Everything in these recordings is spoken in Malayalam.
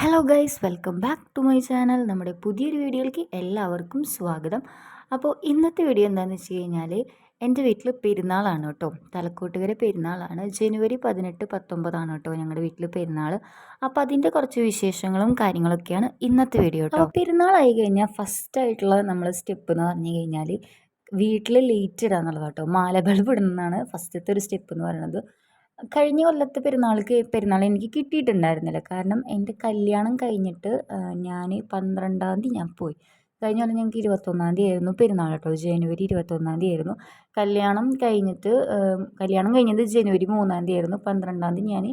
Hello guys welcome back to my channel നമ്മുടെ പുതിയൊരു വീഡിയോയിലേക്ക് എല്ലാവർക്കും സ്വാഗതം. അപ്പോൾ ഇന്നത്തെ വീഡിയോ എന്താണെന്ന് വെച്ച് കഴിഞ്ഞാൽ എന്റെ വീട്ടിൽ പെരുന്നാളാണ് കേട്ടോ. തലക്കോട്ടുകര പെരുന്നാളാണ്. ജനുവരി പതിനെട്ട് പത്തൊമ്പതാണ് കേട്ടോ ഞങ്ങളുടെ വീട്ടിൽ പെരുന്നാൾ അപ്പോൾ അതിന്റെ കുറച്ച് വിശേഷങ്ങളും കാര്യങ്ങളൊക്കെയാണ് ഇന്നത്തെ വീഡിയോ കേട്ടോ. പെരുന്നാളായി കഴിഞ്ഞാൽ ഫസ്റ്റ് ആയിട്ടുള്ള നമ്മൾ സ്റ്റെപ്പ് എന്ന് പറഞ്ഞു കഴിഞ്ഞാൽ വീട്ടിൽ ലേറ്റ് ഇടുക എന്നുള്ളത് കേട്ടോ മാല ബൾബ് ഫസ്റ്റത്തെ ഒരു സ്റ്റെപ്പ് എന്ന് പറയുന്നത് കഴിഞ്ഞ കൊല്ലത്തെ പെരുന്നാൾക്ക് പെരുന്നാൾ എനിക്ക് കിട്ടിയിട്ടുണ്ടായിരുന്നില്ല. കാരണം എന്റെ കല്യാണം കഴിഞ്ഞിട്ട് ഞാൻ പന്ത്രണ്ടാം തീയതി ഞാൻ പോയി. കഴിഞ്ഞ കൊല്ലം ഞങ്ങൾക്ക് ഇരുപത്തൊന്നാം തീയതി ആയിരുന്നു പെരുന്നാൾ കേട്ടോ. ജനുവരി ഇരുപത്തൊന്നാം തീയതി ആയിരുന്നു. കല്യാണം കഴിഞ്ഞിട്ട് കല്യാണം കഴിഞ്ഞത് ജനുവരി മൂന്നാം തീയതി ആയിരുന്നു. പന്ത്രണ്ടാം തീയതി ഞാൻ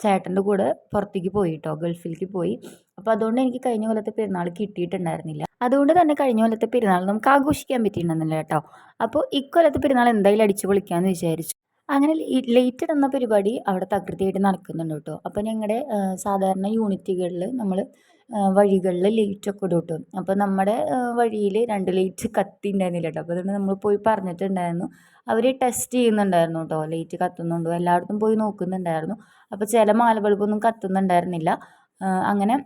ചേട്ടന്റെ കൂടെ പുറത്തേക്ക് പോയി കേട്ടോ ഗൾഫിലേക്ക് പോയി. അപ്പോൾ അതുകൊണ്ട് എനിക്ക് കഴിഞ്ഞ കൊല്ലത്തെ പെരുന്നാൾ കിട്ടിയിട്ടുണ്ടായിരുന്നില്ല. അതുകൊണ്ട് തന്നെ കഴിഞ്ഞ കൊല്ലത്തെ പെരുന്നാൾ നമുക്ക് ആഘോഷിക്കാൻ പറ്റിയിട്ടുണ്ടെന്നില്ല കേട്ടോ. അപ്പോൾ ഇക്കൊല്ലത്തെ പെരുന്നാൾ എന്തായാലും അടിച്ചു പൊളിക്കാമെന്ന് വിചാരിച്ചു. അങ്ങനെ ലേറ്റ് എന്ന പരിപാടി അവിടെ തകൃതിയായിട്ട് നടക്കുന്നുണ്ട് കേട്ടോ. അപ്പോൾ ഞങ്ങളുടെ സാധാരണ യൂണിറ്റുകളിൽ നമ്മൾ വഴികളിൽ ലൈറ്റൊക്കെ ഇടും കേട്ടോ. അപ്പോൾ നമ്മുടെ വഴിയിൽ രണ്ട് ലൈറ്റ് കത്തി ഉണ്ടായിരുന്നില്ല കേട്ടോ. അപ്പോൾ അതുകൊണ്ട് നമ്മൾ പോയി പറഞ്ഞിട്ടുണ്ടായിരുന്നു. അവർ ടെസ്റ്റ് ചെയ്യുന്നുണ്ടായിരുന്നു കേട്ടോ. ലൈറ്റ് കത്തുന്നുണ്ടോ? എല്ലായിടത്തും പോയി നോക്കുന്നുണ്ടായിരുന്നു. അപ്പോൾ ചില മാല ബൾബൊന്നും കത്തുന്നുണ്ടായിരുന്നില്ല അങ്ങനെ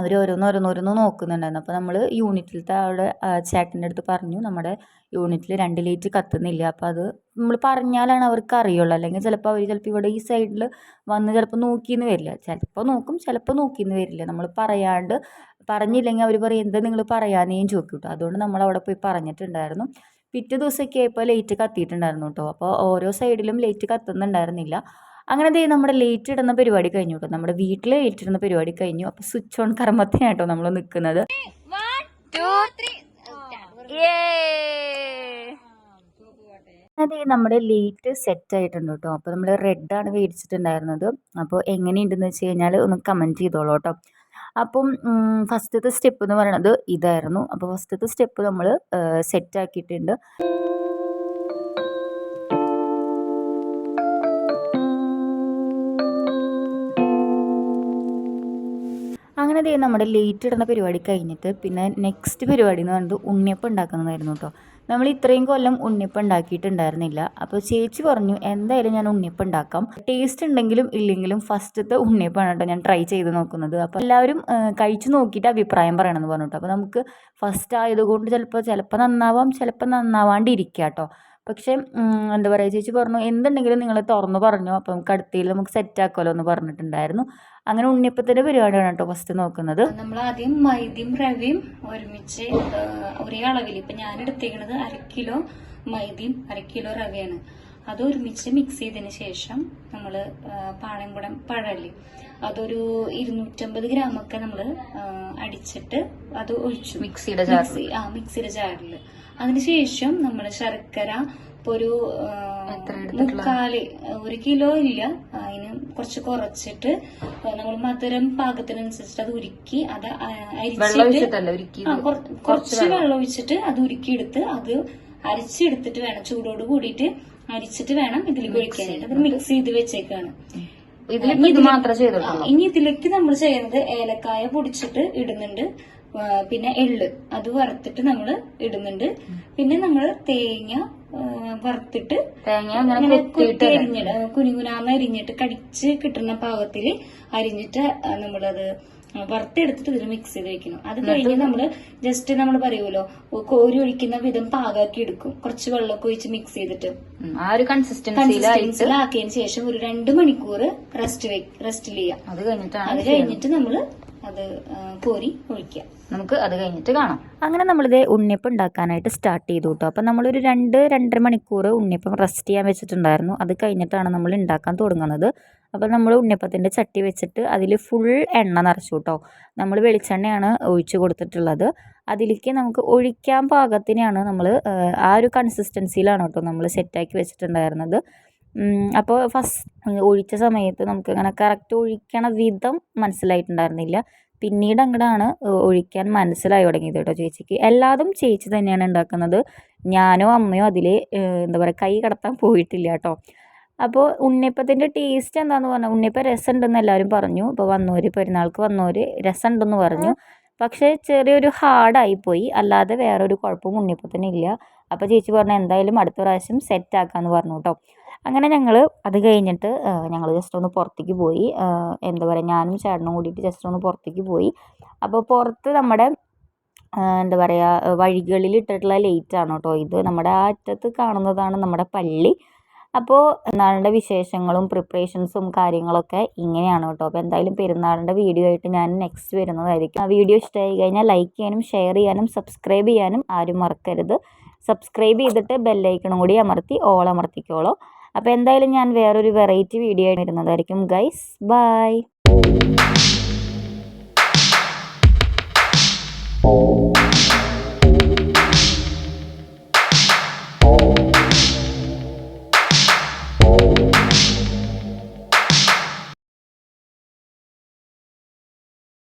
അവർ ഓരോന്ന് ഓരോന്ന് നോക്കുന്നുണ്ടായിരുന്നു. അപ്പോൾ നമ്മൾ യൂണിറ്റിലത്തെ അവിടെ ചേട്ടന്റെ അടുത്ത് പറഞ്ഞു നമ്മുടെ യൂണിറ്റിൽ രണ്ട് ലൈറ്റ് കത്തുന്നില്ല. അപ്പോൾ അത് നമ്മൾ പറഞ്ഞാലാണ് അവർക്ക് അറിയുള്ളൂ. അല്ലെങ്കിൽ ചിലപ്പോൾ അവർ ചിലപ്പോൾ ഇവിടെ ഈ സൈഡിൽ വന്ന് ചിലപ്പോൾ നോക്കിയെന്ന് വരില്ല. ചിലപ്പോൾ നോക്കും ചിലപ്പോൾ നോക്കിയെന്ന് വരില്ല. നമ്മൾ പറയാണ്ട് പറഞ്ഞില്ലെങ്കിൽ അവർ പറയും എന്താ നിങ്ങൾ പറയാനേയും ചോദിക്കും കേട്ടോ അതുകൊണ്ട് നമ്മൾ അവിടെ പോയി പറഞ്ഞിട്ടുണ്ടായിരുന്നു. പിറ്റേ ദിവസമൊക്കെ ആയപ്പോൾ ലൈറ്റ് കത്തിയിട്ടുണ്ടായിരുന്നു കേട്ടോ അപ്പോൾ ഓരോ സൈഡിലും ലൈറ്റ് കത്തുന്നുണ്ടായിരുന്നില്ല. അങ്ങനെ ദേ നമ്മുടെ ലേറ്റ് ഇടുന്ന പരിപാടി കഴിഞ്ഞു കേട്ടോ. നമ്മുടെ വീട്ടിൽ ലേറ്റ് ഇടുന്ന പരിപാടി കഴിഞ്ഞു. അപ്പോൾ സ്വിച്ച് ഓൺ കർമ്മത്തിനായിട്ടോ നമ്മൾ നിൽക്കുന്നത് അതെ നമ്മുടെ ലേറ്റ് സെറ്റ് ആയിട്ടുണ്ട് കേട്ടോ. അപ്പോൾ നമ്മൾ റെഡാണ് മേടിച്ചിട്ടുണ്ടായിരുന്നത്. അപ്പോൾ എങ്ങനെയുണ്ടെന്ന് വെച്ച് കഴിഞ്ഞാൽ ഒന്ന് കമന്റ് ചെയ്തോളൂ കേട്ടോ. അപ്പം ഫസ്റ്റത്തെ സ്റ്റെപ്പ് എന്ന് പറയുന്നത് ഇതായിരുന്നു. അപ്പോൾ ഫസ്റ്റത്തെ സ്റ്റെപ്പ് നമ്മൾ സെറ്റ് ആക്കിയിട്ടുണ്ട്. അങ്ങനെ ദേ നമ്മുടെ ലേറ്റ് ഇടുന്ന പരിപാടി കഴിഞ്ഞിട്ട് പിന്നെ നെക്സ്റ്റ് പരിപാടി എന്ന് പറയുന്നത് ഉണ്ണിയപ്പം ഉണ്ടാക്കുന്നതായിരുന്നു കേട്ടോ നമ്മൾ ഇത്രയും കൊല്ലം ഉണ്ണിയപ്പം ഉണ്ടാക്കിയിട്ടുണ്ടായിരുന്നില്ല. അപ്പോൾ ചേച്ചി പറഞ്ഞു എന്തായാലും ഞാൻ ഉണ്ണിയപ്പം ഉണ്ടാക്കാം. ടേസ്റ്റ് ഉണ്ടെങ്കിലും ഇല്ലെങ്കിലും ഫസ്റ്റത്തെ ഉണ്ണിയപ്പമാണ് കേട്ടോ ഞാൻ ട്രൈ ചെയ്ത് നോക്കുന്നത്. അപ്പോൾ എല്ലാവരും കഴിച്ചു നോക്കിയിട്ട് അഭിപ്രായം പറയണമെന്ന് പറഞ്ഞു കേട്ടോ അപ്പോൾ നമുക്ക് ഫസ്റ്റ് ആയതുകൊണ്ട് ചിലപ്പോൾ ചിലപ്പോൾ നന്നാവാം ചിലപ്പോൾ നന്നാവാണ്ടിരിക്കുക കേട്ടോ പക്ഷേ എന്താ പറയുക ചേച്ചി പറഞ്ഞു എന്തുണ്ടെങ്കിലും നിങ്ങൾ തുറന്നു പറഞ്ഞു. അപ്പം നമുക്ക് അടുത്തയിൽ നമുക്ക് സെറ്റ് ആക്കുമല്ലോ എന്ന് പറഞ്ഞിട്ടുണ്ടായിരുന്നു. അങ്ങനെ ഉണ്ണിയപ്പത്തിന്റെ പരിപാടിയാണ് കേട്ടോ ഫസ്റ്റ് നോക്കുന്നത്. നമ്മൾ ആദ്യം മൈദയും റവയും ഒരുമിച്ച് ഒരേ അളവിൽ ഇപ്പം ഞാൻ എടുത്തേക്കുന്നത് അര കിലോ മൈദയും അര കിലോ റവയാണ്. അത് ഒരുമിച്ച് മിക്സ് ചെയ്തതിന് ശേഷം നമ്മൾ പാളയംകുടം പഴല്ലേ അതൊരു ഇരുന്നൂറ്റമ്പത് ഗ്രാമൊക്കെ നമ്മൾ അടിച്ചിട്ട് അത് ഒഴിച്ചു. മിക്സിയുടെ ആ മിക്സിയുടെ ജാറിൽ അതിനുശേഷം നമ്മൾ ശർക്കര ഇപ്പൊ ഒരു മുക്കാൽ ഒരു കിലോ ഇല്ല. അതിന് കുറച്ച് കുറച്ചിട്ട് നമ്മൾ മധുരം പാകത്തിനനുസരിച്ചിട്ട് അത് ഉരുക്കി അത് അരിച്ചിട്ട് കുറച്ച് വെള്ളം? ഒഴിച്ചിട്ട് അത് ഉരുക്കിയെടുത്ത് അത് അരിച്ചെടുത്തിട്ട് വേണം ചൂടോട് കൂടിയിട്ട് അരിച്ചിട്ട് വേണം ഇതിലേക്ക് ഒഴിക്കാനായിട്ട്. അത് മിക്സ് ചെയ്ത് വെച്ചേക്കാണ്. ഇനി ഇതിലേക്ക് നമ്മൾ ചെയ്യുന്നത് ഏലക്കായ പൊടിച്ചിട്ട് ഇടുന്നുണ്ട്. പിന്നെ എള്ള്. അത് വറുത്തിട്ട് നമ്മൾ ഇടുന്നുണ്ട്. പിന്നെ നമ്മൾ തേങ്ങ വറുത്തിട്ട് തേങ്ങ അരിഞ്ഞിട്ട് കുനുകുനാന്ന് അരിഞ്ഞിട്ട് കടിച്ച് കിട്ടുന്ന പാകത്തിൽ അരിഞ്ഞിട്ട് നമ്മളത് വറുത്തെടുത്തിട്ട് ഇതിൽ മിക്സ് ചെയ്ത് വെക്കണം. അത് കഴിഞ്ഞ് നമ്മൾ ജസ്റ്റ് നമ്മൾ പറയുമല്ലോ കോരി ഒഴിക്കുന്ന വിധം പാകാക്കി എടുക്കും. കുറച്ച് വെള്ളമൊക്കെ ഒഴിച്ച് മിക്സ് ചെയ്തിട്ട്. ആ ഒരു കൺസിസ്റ്റൻസിലാക്കിയതിന് ശേഷം ഒരു രണ്ട് മണിക്കൂർ റെസ്റ്റ് റെസ്റ്റ് ചെയ്യാം. അത് കഴിഞ്ഞിട്ട് അത് കഴിഞ്ഞിട്ട് നമ്മൾ അത് കോരി ഒഴിക്കുക. നമുക്ക് അത് കഴിഞ്ഞിട്ട് കാണാം. അങ്ങനെ നമ്മളിത് ഉണ്ണിയപ്പം ഉണ്ടാക്കാനായിട്ട് സ്റ്റാർട്ട് ചെയ്തു കേട്ടോ അപ്പം നമ്മളൊരു രണ്ട് രണ്ടര മണിക്കൂർ ഉണ്ണിയപ്പം റെസ്റ്റ് ചെയ്യാൻ വെച്ചിട്ടുണ്ടായിരുന്നു. അത് കഴിഞ്ഞിട്ടാണ് നമ്മൾ ഉണ്ടാക്കാൻ തുടങ്ങുന്നത്. അപ്പോൾ നമ്മൾ ഉണ്ണിയപ്പത്തിന്റെ ചട്ടി വെച്ചിട്ട് അതിൽ ഫുൾ എണ്ണ നിറച്ചു കേട്ടോ നമ്മൾ വെളിച്ചെണ്ണയാണ് ഒഴിച്ച് കൊടുത്തിട്ടുള്ളത്. അതിലേക്ക് നമുക്ക് ഒഴിക്കാൻ പാകത്തിനാണ് നമ്മൾ ആ ഒരു കൺസിസ്റ്റൻസിയിലാണ് കേട്ടോ നമ്മൾ സെറ്റാക്കി വെച്ചിട്ടുണ്ടായിരുന്നത്. അപ്പോൾ ഫസ്റ്റ് ഒഴിച്ച സമയത്ത് നമുക്ക് അങ്ങനെ കറക്റ്റ് ഒഴിക്കണ വിധം മനസ്സിലായിട്ടുണ്ടായിരുന്നില്ല. പിന്നീട് അങ്ങോട്ടാണ് ഒഴിക്കാൻ മനസ്സിലായി തുടങ്ങിയത് കേട്ടോ ചേച്ചിക്ക്. എല്ലാതും ചേച്ചി തന്നെയാണ് ഉണ്ടാക്കുന്നത് ഞാനോ അമ്മയോ അതിൽ എന്താ പറയുക കൈ കടത്താൻ പോയിട്ടില്ല കേട്ടോ അപ്പോൾ ഉണ്ണിയപ്പത്തിന്റെ ടേസ്റ്റ് എന്താണെന്ന് പറഞ്ഞാൽ ഉണ്ണിയപ്പം രസമുണ്ടെന്ന് എല്ലാവരും പറഞ്ഞു. ഇപ്പോൾ വന്നവർ പെരുന്നാൾക്ക് വന്നവർ രസമുണ്ടെന്ന് പറഞ്ഞു. പക്ഷേ ചെറിയൊരു ഹാർഡായിപ്പോയി. അല്ലാതെ വേറൊരു കുഴപ്പവും ഉണ്ണിയപ്പത്തിന് ഇല്ല. അപ്പോൾ ചേച്ചി പറഞ്ഞു എന്തായാലും അടുത്ത പ്രാവശ്യം സെറ്റ് ആക്കാമെന്ന് പറഞ്ഞു കേട്ടോ അങ്ങനെ ഞങ്ങൾ അത് കഴിഞ്ഞിട്ട് ഞങ്ങൾ ജസ്റ്റ് ഒന്ന് പുറത്തേക്ക് പോയി. എന്താ പറയുക ഞാനും ചേട്ടനും കൂടിയിട്ട് ജസ്റ്റ് ഒന്ന് പുറത്തേക്ക് പോയി. അപ്പോൾ പുറത്ത് നമ്മുടെ എന്താ പറയുക വഴികളിൽ ഇട്ടിട്ടുള്ള ലൈറ്റാണ് കേട്ടോ ഇത്. നമ്മുടെ ആ അറ്റത്ത് കാണുന്നതാണ് നമ്മുടെ പള്ളി. അപ്പോൾ പെരുന്നാളിന്റെ വിശേഷങ്ങളും പ്രിപ്പറേഷൻസും കാര്യങ്ങളൊക്കെ ഇങ്ങനെയാണ് കേട്ടോ അപ്പോൾ എന്തായാലും പെരുന്നാളിന്റെ വീഡിയോ ആയിട്ട് ഞാൻ നെക്സ്റ്റ് വരുന്നതായിരിക്കും. ആ വീഡിയോ ഇഷ്ടമായി കഴിഞ്ഞാൽ ലൈക്ക് ചെയ്യാനും ഷെയർ ചെയ്യാനും സബ്സ്ക്രൈബ് ചെയ്യാനും ആരും മറക്കരുത്. സബ്സ്ക്രൈബ് ചെയ്തിട്ട് ബെല്ലൈക്കണും കൂടി അമർത്തി ഓൾ അമർത്തിക്കോളൂ. അപ്പോൾ എന്തായാലും ഞാൻ വേറൊരു വെറൈറ്റി വീഡിയോ ആയിട്ട് വരുന്നതായിരിക്കും ഗൈസ് ബൈ